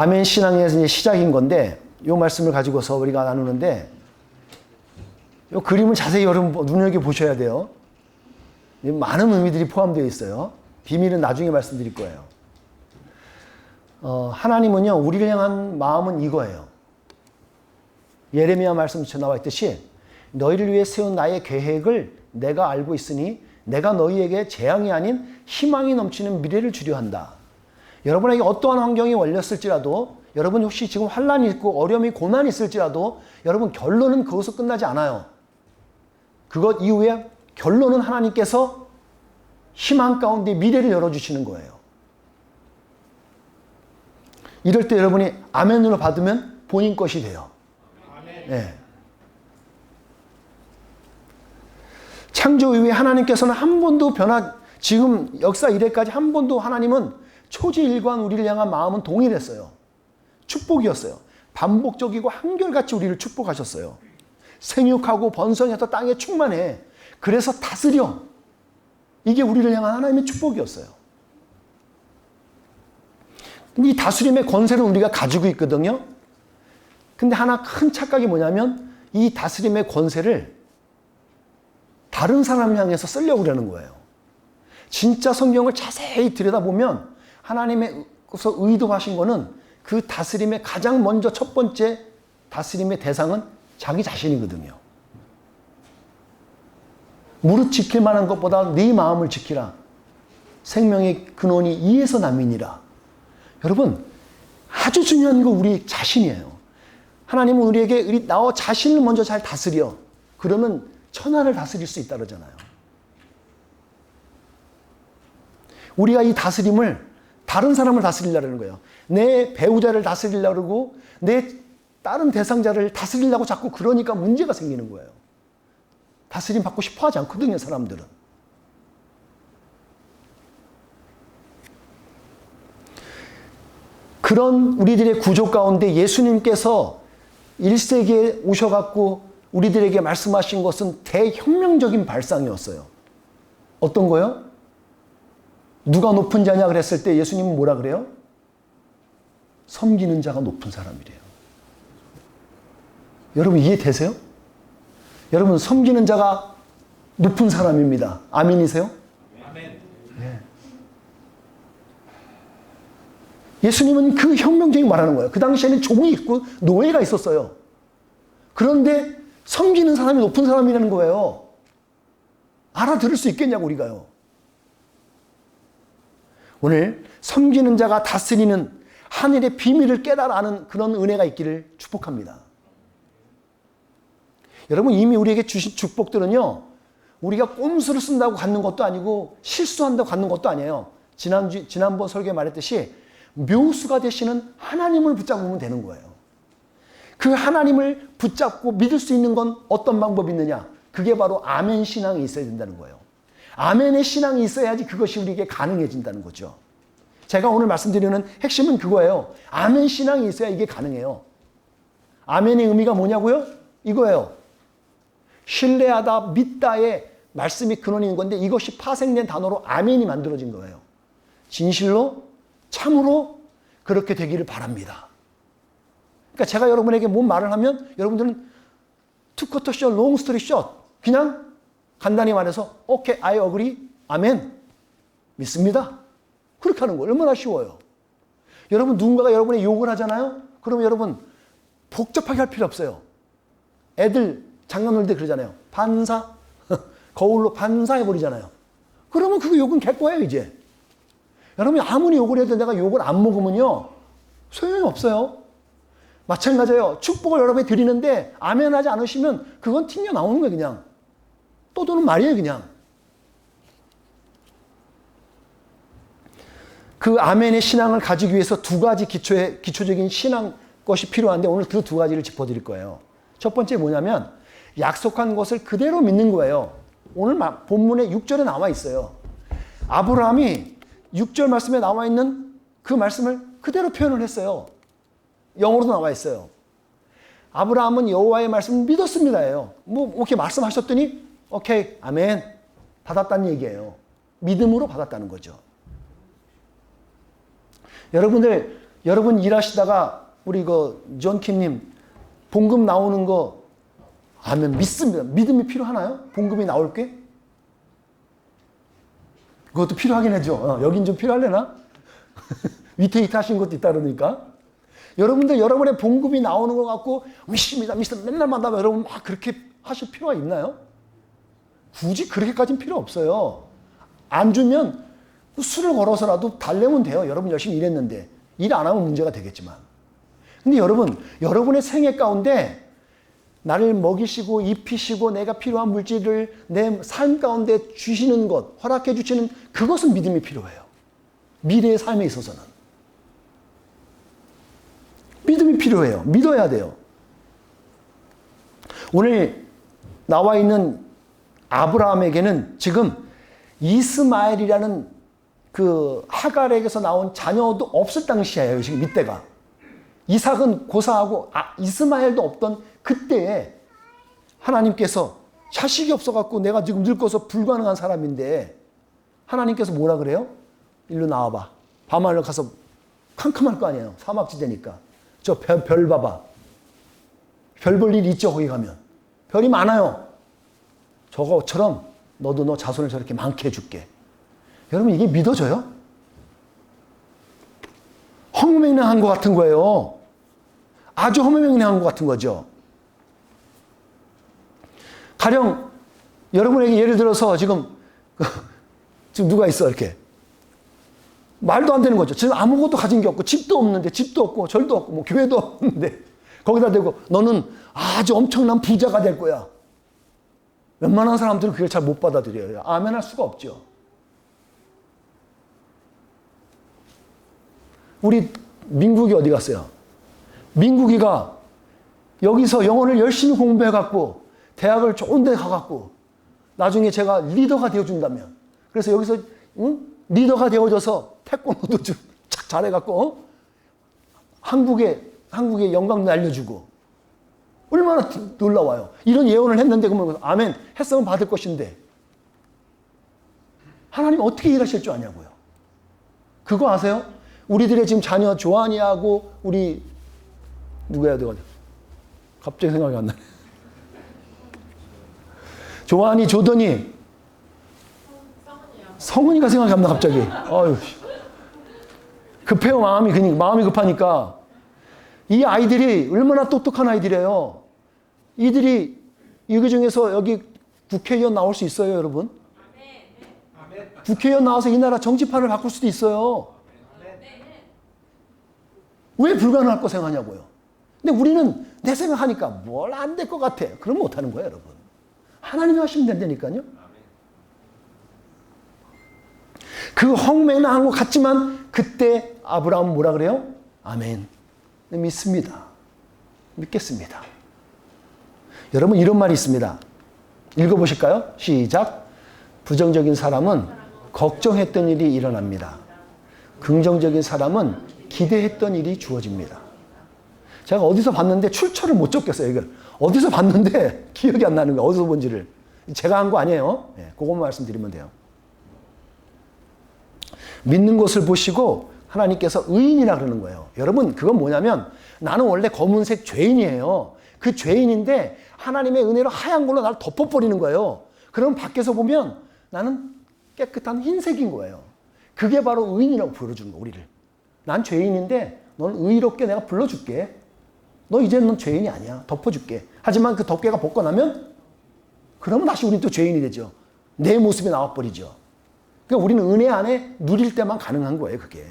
아멘 신앙의 이제 시작인 건데 이 말씀을 가지고서 우리가 나누는데 이 그림을 자세히 여러분 눈여겨 보셔야 돼요. 많은 의미들이 포함되어 있어요. 비밀은 나중에 말씀드릴 거예요. 어, 하나님은요, 우리를 향한 마음은 이거예요. 예레미야 말씀처럼 나와 있듯이 너희를 위해 세운 나의 계획을 내가 알고 있으니 내가 너희에게 재앙이 아닌 희망이 넘치는 미래를 주려 한다. 여러분에게 어떠한 환경이 걸렸을지라도 여러분 혹시 지금 환란이 있고 어려움이 고난이 있을지라도 여러분 결론은 그것으로 끝나지 않아요. 그것 이후에 결론은 하나님께서 희망 가운데 미래를 열어주시는 거예요. 이럴 때 여러분이 아멘으로 받으면 본인 것이 돼요. 네. 창조 이후에 하나님께서는 한 번도 변화, 지금 역사 이래까지 한 번도 하나님은 초지일관 우리를 향한 마음은 동일했어요. 축복이었어요. 반복적이고 한결같이 우리를 축복하셨어요. 생육하고 번성해서 땅에 충만해. 그래서 다스려. 이게 우리를 향한 하나님의 축복이었어요. 이 다스림의 권세를 우리가 가지고 있거든요. 근데 하나 큰 착각이 뭐냐면 이 다스림의 권세를 다른 사람을 향해서 쓰려고 그러는 거예요. 진짜 성경을 자세히 들여다보면 하나님께서 의도하신 거는 그 다스림의 가장 먼저 첫 번째 다스림의 대상은 자기 자신이거든요. 무릇 지킬 만한 것보다 네 마음을 지키라. 생명의 근원이 이에서 남이니라. 여러분, 아주 중요한 거 우리 자신이에요. 하나님은 우리에게 우리 나 자신을 먼저 잘 다스려. 그러면 천하를 다스릴 수 있다 그러잖아요. 우리가 이 다스림을 다른 사람을 다스리려는 거예요. 내 배우자를 다스리려고 그러고 내 다른 대상자를 다스리려고 자꾸 그러니까 문제가 생기는 거예요. 다스림 받고 싶어 하지 않거든요, 사람들은. 그런 우리들의 구조 가운데 예수님께서 1세기에 오셔갖고 우리들에게 말씀하신 것은 대혁명적인 발상이었어요. 어떤 거요? 누가 높은 자냐 그랬을 때 예수님은 뭐라 그래요? 섬기는 자가 높은 사람이래요. 여러분 이해되세요? 여러분 섬기는 자가 높은 사람입니다. 아멘이세요? 아멘. 네. 예수님은 그 혁명적인 말하는 거예요. 그 당시에는 종이 있고 노예가 있었어요. 그런데 섬기는 사람이 높은 사람이라는 거예요. 알아들을 수 있겠냐고 우리가요. 오늘 섬기는 자가 다스리는 하늘의 비밀을 깨달아 아는 그런 은혜가 있기를 축복합니다. 여러분 이미 우리에게 주신 축복들은요. 우리가 꼼수를 쓴다고 갖는 것도 아니고 실수한다고 갖는 것도 아니에요. 지난주 지난번 설교에 말했듯이 묘수가 되시는 하나님을 붙잡으면 되는 거예요. 그 하나님을 붙잡고 믿을 수 있는 건 어떤 방법이 있느냐? 그게 바로 아멘 신앙이 있어야 된다는 거예요. 아멘의 신앙이 있어야지 그것이 우리에게 가능해진다는 거죠. 제가 오늘 말씀드리는 핵심은 그거예요. 아멘 신앙이 있어야 이게 가능해요. 아멘의 의미가 뭐냐고요? 이거예요. 신뢰하다, 믿다의 말씀이 근원인 건데 이것이 파생된 단어로 아멘이 만들어진 거예요. 진실로, 참으로 그렇게 되기를 바랍니다. 그러니까 제가 여러분에게 뭔 말을 하면 여러분들은 투커터 숏, 롱 스토리 숏 그냥 간단히 말해서 오케이, I agree, 아멘 믿습니다. 그렇게 하는 거예요. 얼마나 쉬워요. 여러분 누군가가 여러분의 욕을 하잖아요. 그러면 여러분 복잡하게 할 필요 없어요. 애들 장난 놀 때 그러잖아요. 반사 거울로 반사해 버리잖아요. 그러면 그 욕은 개꺼예요 이제. 여러분이 아무리 욕을 해도 내가 욕을 안 먹으면요 소용이 없어요. 마찬가지예요. 축복을 여러분이 드리는데 아멘 하지 않으시면 그건 튕겨 나오는 거예요, 그냥. 떠도는 말이에요, 그냥. 그 아멘의 신앙을 가지기 위해서 두 가지 기초의, 기초적인 신앙 것이 필요한데 오늘 그 두 가지를 짚어드릴 거예요. 첫 번째 뭐냐면 약속한 것을 그대로 믿는 거예요. 오늘 본문에 6절에 나와 있어요. 아브라함이 6절 말씀에 나와 있는 그 말씀을 그대로 표현을 했어요. 영어로도 나와 있어요. 아브라함은 여호와의 말씀을 믿었습니다예요. 뭐 이렇게 말씀하셨더니 오케이 아멘 받았다는 얘기예요. 믿음으로 받았다는 거죠. 여러분들 여러분 일하시다가 우리 그 존킴님 봉급 나오는 거 아멘 믿습니다. 믿음이 필요하나요? 봉급이 나올 게? 그것도 필요하긴 하죠. 어, 여긴 좀 필요할래나? 위태위태 하신 것도 있다 그러니까. 여러분들 여러분의 봉급이 나오는 것 같고 믿습니다. 믿습니다. 맨날 만나면 여러분 막 그렇게 하실 필요가 있나요? 굳이 그렇게까지는 필요 없어요. 안 주면 술을 걸어서라도 달래면 돼요. 여러분 열심히 일했는데. 일 안 하면 문제가 되겠지만. 근데 여러분, 여러분의 생애 가운데 나를 먹이시고 입히시고 내가 필요한 물질을 내 삶 가운데 주시는 것, 허락해 주시는 그것은 믿음이 필요해요. 미래의 삶에 있어서는. 믿음이 필요해요. 믿어야 돼요. 오늘 나와 있는 아브라함에게는 지금 이스마엘이라는 그 하갈에게서 나온 자녀도 없을 당시예요. 지금 이때가. 이삭은 고사하고 아, 이스마엘도 없던 그때에 하나님께서 자식이 없어갖고 내가 지금 늙어서 불가능한 사람인데 하나님께서 뭐라 그래요? 일로 나와봐. 밤하늘 가서 캄캄할 거 아니에요. 사막지대니까. 저 별, 별 봐봐. 별 볼 일 있죠, 거기 가면. 별이 많아요. 저거처럼 너도 너 자손을 저렇게 많게 해줄게. 여러분, 이게 믿어져요? 허무맹랑한 것 같은 거예요. 아주 허무맹랑한 것 같은 거죠. 가령 여러분에게 예를 들어서 지금 지금 누가 있어 이렇게 말도 안 되는 거죠. 지금 아무것도 가진 게 없고 집도 없는데 집도 없고 절도 없고 뭐 교회도 없는데 거기다 대고 너는 아주 엄청난 부자가 될 거야. 웬만한 사람들은 그걸 잘 못 받아들여요. 아멘 할 수가 없죠. 우리 민국이 어디 갔어요? 민국이가 여기서 영어를 열심히 공부해 갖고 대학을 좋은 데 가갖고 나중에 제가 리더가 되어준다면 그래서 여기서 응? 리더가 되어져서 태권도도 좀 착 잘해갖고 어? 한국에 한국의 영광도 알려주고 얼마나 놀라워요. 이런 예언을 했는데 그러면 아멘 했으면 받을 것인데 하나님 어떻게 일하실 줄 아냐고요. 그거 아세요? 우리들의 지금 자녀 조한이하고 우리 누구야 누가 갑자기 생각이 안 나네. 조한이 조던이 성은이가 생각이 안 나 갑자기. 아유. 급해요 마음이 그니 마음이 급하니까 이 아이들이 얼마나 똑똑한 아이들이에요. 이들이 여기 중에서 여기 국회의원 나올 수 있어요, 여러분? 국회의원 나와서 이 나라 정치판을 바꿀 수도 있어요. 왜 불가능할 거 생각하냐고요. 근데 우리는 내 생각하니까 뭘 안 될 것 같아. 그럼 못하는 거예요, 여러분. 하나님이 하시면 된다니까요. 그 헝맹랑한 것 같지만 그때 아브라함 뭐라 그래요? 아멘. 믿습니다. 믿겠습니다. 여러분 이런 말이 있습니다. 읽어보실까요? 시작. 부정적인 사람은 걱정했던 일이 일어납니다. 긍정적인 사람은 기대했던 일이 주어집니다. 제가 어디서 봤는데 출처를 못 적겠어요, 이걸. 어디서 봤는데 기억이 안 나는 거예요. 어디서 본지를. 제가 한 거 아니에요. 네, 그것만 말씀드리면 돼요. 믿는 것을 보시고 하나님께서 의인이라 그러는 거예요. 여러분, 그건 뭐냐면 나는 원래 검은색 죄인이에요. 그 죄인인데 하나님의 은혜로 하얀 걸로 나를 덮어버리는 거예요. 그럼 밖에서 보면 나는 깨끗한 흰색인 거예요. 그게 바로 의인이라고 불러주는 거, 우리를. 난 죄인인데 넌 의롭게 내가 불러줄게. 너 이제는 넌 죄인이 아니야. 덮어줄게. 하지만 그 덮개가 벗겨나면 그러면 다시 우리는 또 죄인이 되죠. 내 모습이 나와버리죠. 그러니까 우리는 은혜 안에 누릴 때만 가능한 거예요, 그게.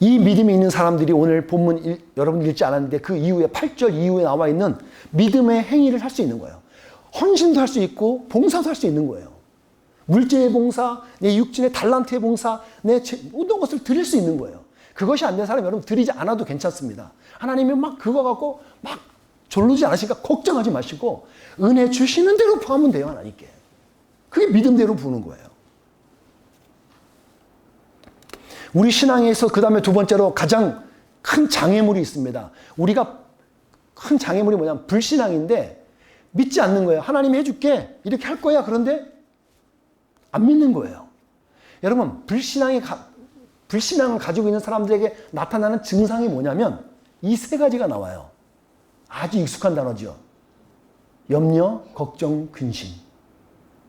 이 믿음이 있는 사람들이 오늘 본문 일, 여러분 읽지 않았는데 그 이후에 8절 이후에 나와 있는 믿음의 행위를 할 수 있는 거예요. 헌신도 할 수 있고 봉사도 할 수 있는 거예요. 물질의 봉사, 내 육신의 달란트의 봉사, 내 모든 것을 드릴 수 있는 거예요. 그것이 안 된 사람 여러분 드리지 않아도 괜찮습니다. 하나님이 막 그거 갖고 막 졸르지 않으시니까 걱정하지 마시고 은혜 주시는 대로 부하면 돼요 하나님께. 그게 믿음대로 부는 거예요. 우리 신앙에서 그 다음에 두 번째로 가장 큰 장애물이 있습니다. 우리가 큰 장애물이 뭐냐면 불신앙인데 믿지 않는 거예요. 하나님이 해줄게. 이렇게 할 거야. 그런데 안 믿는 거예요. 여러분 불신앙이 가, 불신앙을 가지고 있는 사람들에게 나타나는 증상이 뭐냐면 이 세 가지가 나와요. 아주 익숙한 단어죠. 염려, 걱정, 근심.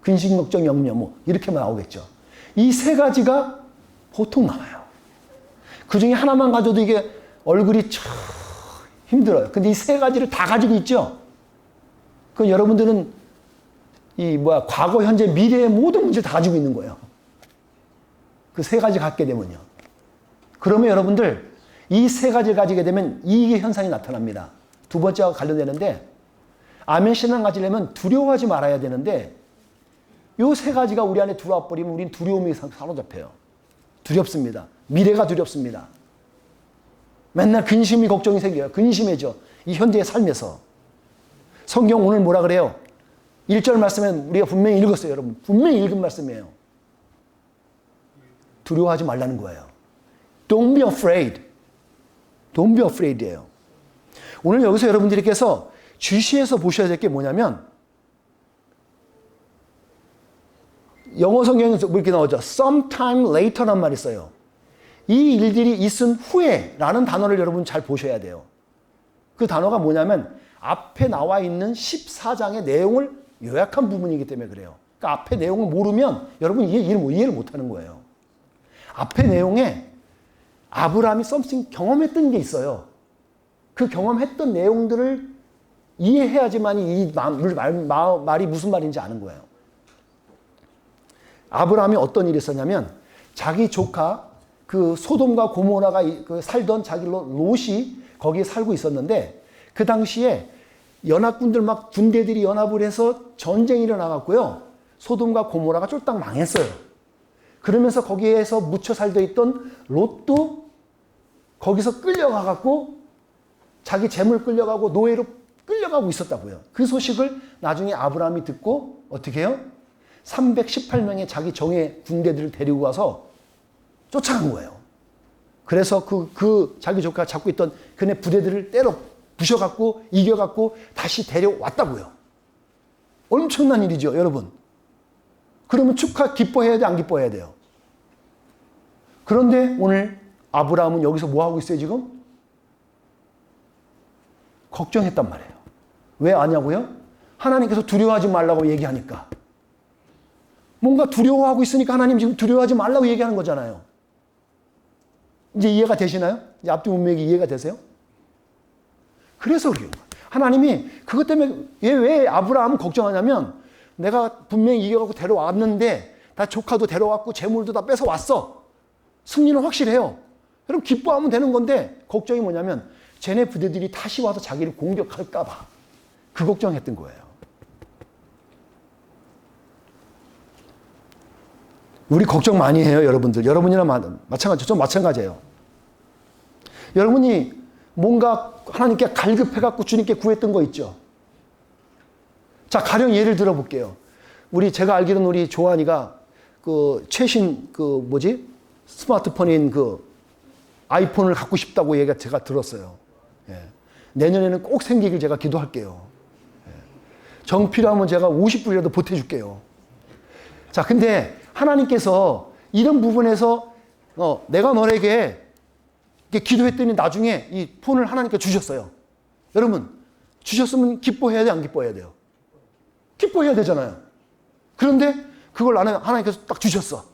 근심, 걱정, 염려 뭐 이렇게만 나오겠죠. 이 세 가지가 보통 나와요. 그 중에 하나만 가져도 이게 얼굴이 참 힘들어요. 근데 이 세 가지를 다 가지고 있죠. 그 여러분들은 이 뭐야 과거, 현재, 미래의 모든 문제를 다 가지고 있는 거예요. 그 세 가지 갖게 되면요. 그러면 여러분들 이 세 가지를 가지게 되면 이 현상이 나타납니다. 두 번째와 관련되는데 아멘 신앙 가지려면 두려워하지 말아야 되는데 요 세 가지가 우리 안에 들어와 버리면 우린 두려움이 사로잡혀요. 두렵습니다. 미래가 두렵습니다. 맨날 근심이 걱정이 생겨요. 근심해져. 이 현재의 삶에서. 성경 오늘 뭐라 그래요? 1절 말씀에 우리가 분명히 읽었어요, 여러분. 분명히 읽은 말씀이에요. 두려워하지 말라는 거예요. Don't be afraid. Don't be afraid예요. 오늘 여기서 여러분들께서 주시에서 보셔야 될 게 뭐냐면 영어 성경에서 뭐 이렇게 나오죠. sometime later란 말이 있어요. 이 일들이 있은 후에라는 단어를 여러분 잘 보셔야 돼요. 그 단어가 뭐냐면 앞에 나와 있는 14장의 내용을 요약한 부분이기 때문에 그래요. 그러니까 앞에 내용을 모르면 여러분 이해, 를 이해를 못 하는 거예요. 앞에 내용에 아브라함이 썸씽 경험했던 게 있어요. 그 경험했던 내용들을 이해해야지만 이 말, 말, 말이 무슨 말인지 아는 거예요. 아브라함이 어떤 일이 있었냐면 자기 조카 그 소돔과 고모라가 그 살던 자기 롯이 거기에 살고 있었는데 그 당시에 연합군들 막 군대들이 연합을 해서 전쟁이 일어나갔고요. 소돔과 고모라가 쫄딱 망했어요. 그러면서 거기에서 묻혀 살고 있던 롯도 거기서 끌려가갖고 자기 재물 끌려가고 노예로 끌려가고 있었다고요. 그 소식을 나중에 아브라함이 듣고 어떻게 해요? 318명의 자기 정예 군대들을 데리고 와서 쫓아간 거예요. 그래서 그, 그 자기 조카가 잡고 있던 그네 부대들을 때려 부셔갖고 이겨갖고 다시 데려왔다고요. 엄청난 일이죠, 여러분. 그러면 축하, 기뻐해야 돼, 안 기뻐해야 돼요? 그런데 오늘 아브라함은 여기서 뭐 하고 있어요, 지금? 걱정했단 말이에요. 왜 아냐고요? 하나님께서 두려워하지 말라고 얘기하니까. 뭔가 두려워하고 있으니까 하나님 지금 두려워하지 말라고 얘기하는 거잖아요. 이제 이해가 되시나요? 이제 앞뒤 문맥이 이해가 되세요? 그래서 그래요. 하나님이 그것 때문에 얘왜 아브라함을 걱정하냐면 내가 분명히 이겨갖고 데려왔는데 다 조카도 데려왔고 재물도 다 뺏어왔어. 승리는 확실해요. 여러분 기뻐하면 되는 건데 걱정이 뭐냐면 쟤네 부대들이 다시 와서 자기를 공격할까봐 그 걱정했던 거예요. 우리 걱정 많이 해요, 여러분들. 여러분이나 마찬가지, 저 마찬가지예요. 여러분이 뭔가 하나님께 갈급해갖고 주님께 구했던 거 있죠? 자, 가령 예를 들어 볼게요. 우리, 제가 알기로는 우리 조한이가 그 최신 그 뭐지? 스마트폰인 그 아이폰을 갖고 싶다고 얘기가 제가 들었어요. 예. 내년에는 꼭 생기길 제가 기도할게요. 예. 정 필요하면 제가 50불이라도 보태줄게요. 자, 근데 하나님께서 이런 부분에서 어, 내가 너에게 기도했더니 나중에 이 폰을 하나님께 주셨어요. 여러분, 주셨으면 기뻐해야 돼, 안 기뻐해야 돼요? 기뻐해야 되잖아요. 그런데 그걸 나는 하나님께서 딱 주셨어.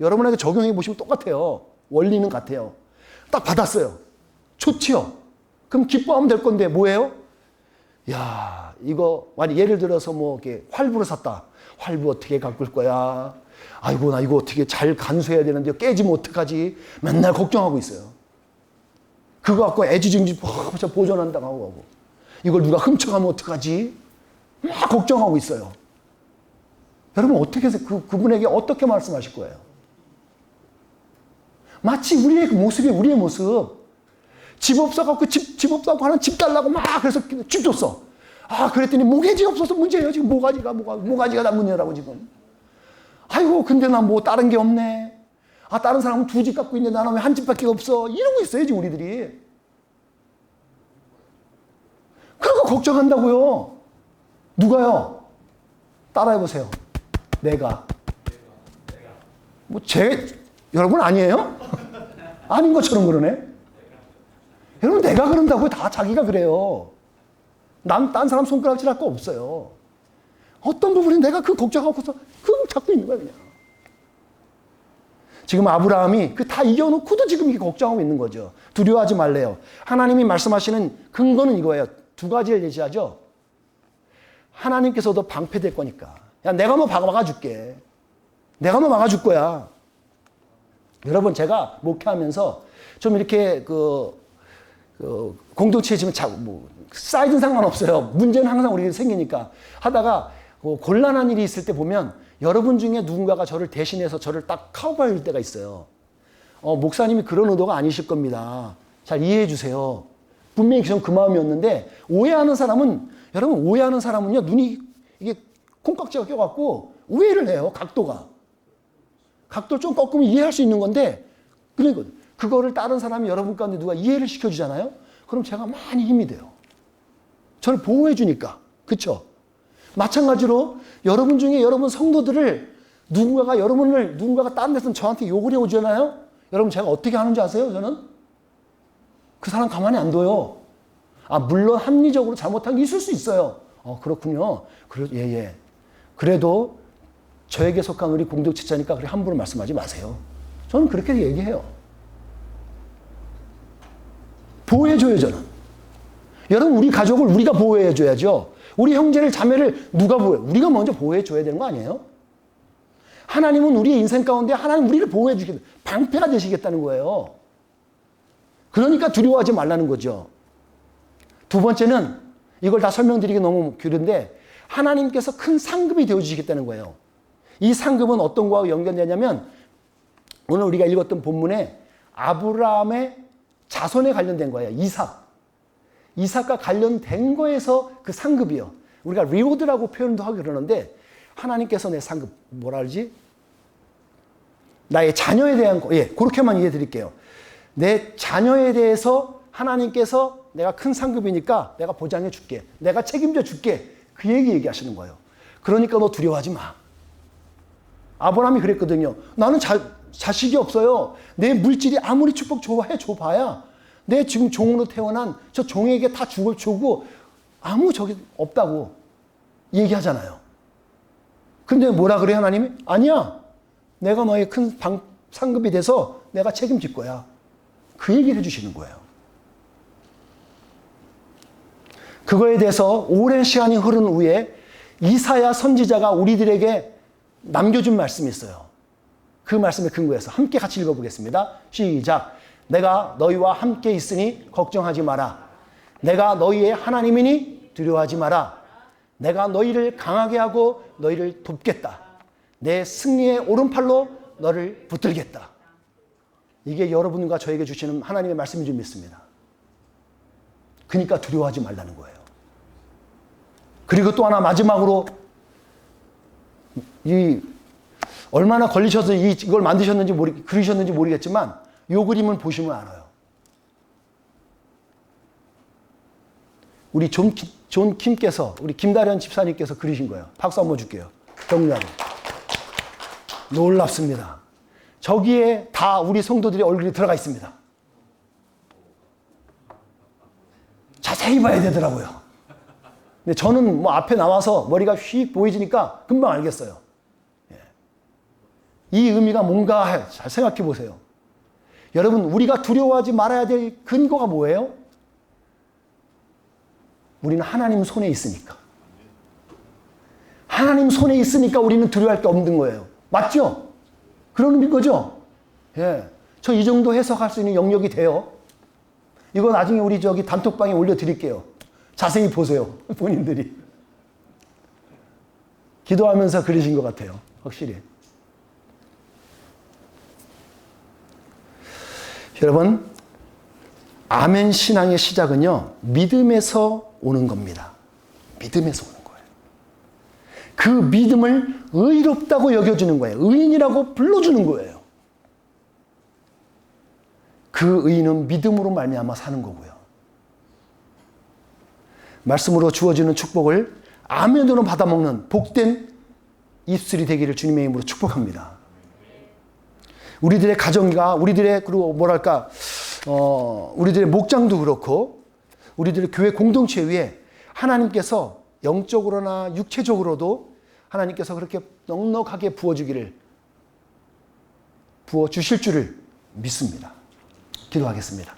여러분에게 적용해 보시면 똑같아요. 원리는 같아요. 딱 받았어요. 좋지요? 그럼 기뻐하면 될 건데 뭐예요? 야, 이거 만약 예를 들어서 뭐 이렇게 활부를 샀다. 활부 어떻게 가꿀 거야? 아이고 나 이거 어떻게 잘 간수해야 되는데 깨지면 어떡하지? 맨날 걱정하고 있어요. 그거 갖고 애지중지 보존한다고 하고 이걸 누가 훔쳐가면 어떡하지? 막 걱정하고 있어요. 여러분 어떻게 그, 그분에게 어떻게 말씀하실 거예요? 마치 우리의 그 모습이 우리의 모습. 집 없어갖고 집, 집 없다고 하는 집 달라고 막 그래서 집 줬어. 아, 그랬더니 모가지 없어서 문제예요. 지금 모가지가, 모가, 모가지가 다 문제라고 지금. 아이고, 근데 나 뭐 다른 게 없네. 아, 다른 사람은 두 집 갖고 있는데 나는 왜 한 집밖에 없어. 이러고 있어요, 지금 우리들이. 그러고 걱정한다고요. 누가요? 따라해보세요. 내가. 뭐 제 여러분 아니에요? 아닌 것처럼 그러네. 여러분 내가 그런다고 다 자기가 그래요. 난 딴 사람 손가락질 할 거 없어요. 어떤 부분이 내가 그 걱정하고서 그 잡고 있는 거야 그냥. 지금 아브라함이 그 다 이겨놓고도 지금 이게 걱정하고 있는 거죠. 두려워하지 말래요. 하나님이 말씀하시는 근거는 이거예요. 두 가지를 제시하죠. 하나님께서도 방패될 거니까. 야, 내가 뭐 막아줄게. 내가 뭐 막아줄 거야. 여러분, 제가 목회하면서 좀 이렇게 그, 그 공동체에 지금 자, 뭐, 사이즈는 상관없어요. 문제는 항상 우리에게 생기니까. 하다가 그 곤란한 일이 있을 때 보면 여러분 중에 누군가가 저를 대신해서 저를 딱줄 때가 있어요. 어, 목사님이 그런 의도가 아니실 겁니다. 잘 이해해 주세요. 분명히 전그 마음이었는데 오해하는 사람은 여러분 오해하는 사람은요 눈이 이게 콩깍지가 껴갖고 오해를 해요 각도가 각도를 좀 꺾으면 이해할 수 있는 건데 그러니까 그거를 다른 사람이 여러분 가운데 누가 이해를 시켜주잖아요. 그럼 제가 많이 힘이 돼요. 저를 보호해 주니까 그렇죠. 마찬가지로 여러분 중에 여러분 성도들을 누군가가 여러분을 누군가가 다른 데서 저한테 욕을 해오잖아요. 여러분 제가 어떻게 하는지 아세요? 저는 그 사람 가만히 안 둬요. 아 물론 합리적으로 잘못한 게 있을 수 있어요. 어 그렇군요. 그래 예예. 그래도 저에게 속한 우리 공동체자니까 그렇게 함부로 말씀하지 마세요. 저는 그렇게 얘기해요. 보호해줘요 저는. 여러분 우리 가족을 우리가 보호해 줘야죠. 우리 형제를 자매를 누가 보호해? 우리가 먼저 보호해 줘야 되는 거 아니에요? 하나님은 우리의 인생 가운데 하나님 우리를 보호해 주겠다. 방패가 되시겠다는 거예요. 그러니까 두려워하지 말라는 거죠. 두 번째는 이걸 다 설명드리기 너무 그런데 하나님께서 큰 상급이 되어 주시겠다는 거예요. 이 상급은 어떤 거와 연결되냐면 오늘 우리가 읽었던 본문에 아브라함의 자손에 관련된 거예요. 이삭. 이삭과 관련된 거에서 그 상급이요. 우리가 리워드라고 표현도 하고 그러는데 하나님께서 내 상급 뭐라 그러지? 나의 자녀에 대한 거. 예, 그렇게만 이해해 드릴게요. 내 자녀에 대해서 하나님께서 내가 큰 상급이니까 내가 보장해 줄게. 내가 책임져 줄게. 그 얘기 얘기하시는 거예요. 그러니까 너 두려워하지 마. 아브라함이 그랬거든요. 나는 자, 자식이 없어요. 내 물질이 아무리 축복 좋아해 줘봐야 내 지금 종으로 태어난 저 종에게 다 죽을 주고 아무 적이 없다고 얘기하잖아요. 근데 뭐라 그래 하나님이? 아니야. 내가 너의 큰 방, 상급이 돼서 내가 책임질 거야. 그 얘기를 해주시는 거예요. 그거에 대해서 오랜 시간이 흐른 후에 이사야 선지자가 우리들에게 남겨준 말씀이 있어요. 그 말씀의 근거에서 함께 같이 읽어보겠습니다. 시작. 내가 너희와 함께 있으니 걱정하지 마라. 내가 너희의 하나님이니 두려워하지 마라. 내가 너희를 강하게 하고 너희를 돕겠다. 내 승리의 오른팔로 너를 붙들겠다. 이게 여러분과 저에게 주시는 하나님의 말씀인 줄 믿습니다. 그러니까 두려워하지 말라는 거예요. 그리고 또 하나 마지막으로 이 얼마나 걸리셔서 이걸 만드셨는지 모르 그리셨는지 모르겠지만 요 그림을 보시면 알아요. 우리 존, 존 킴께서 우리 김다련 집사님께서 그리신 거예요. 박수 한번 줄게요. 격려하고. 놀랍습니다. 저기에 다 우리 성도들의 얼굴이 들어가 있습니다. 자세히 봐야 되더라고요. 근데 저는 뭐 앞에 나와서 머리가 휙 보이지니까 금방 알겠어요. 예. 이 의미가 뭔가 잘 생각해 보세요. 여러분, 우리가 두려워하지 말아야 될 근거가 뭐예요? 우리는 하나님 손에 있으니까. 하나님 손에 있으니까 우리는 두려워할 게 없는 거예요. 맞죠? 그런 거죠? 예. 저 이 정도 해석할 수 있는 영역이 돼요. 이거 나중에 우리 저기 단톡방에 올려드릴게요. 자세히 보세요. 본인들이. 기도하면서 그러신 것 같아요. 확실히. 여러분, 아멘 신앙의 시작은요, 믿음에서 오는 겁니다. 믿음에서 오는 거예요. 그 믿음을 의롭다고 여겨주는 거예요. 의인이라고 불러주는 거예요. 그 의인은 믿음으로 말미암아 사는 거고요. 말씀으로 주어지는 축복을 아멘으로 받아먹는 복된 입술이 되기를 주님의 이름으로 축복합니다. 우리들의 가정과 우리들의 그리고 뭐랄까 어 우리들의 목장도 그렇고 우리들의 교회 공동체 위에 하나님께서 영적으로나 육체적으로도 하나님께서 그렇게 넉넉하게 부어 주기를 부어 주실 줄을 믿습니다. 기도하겠습니다.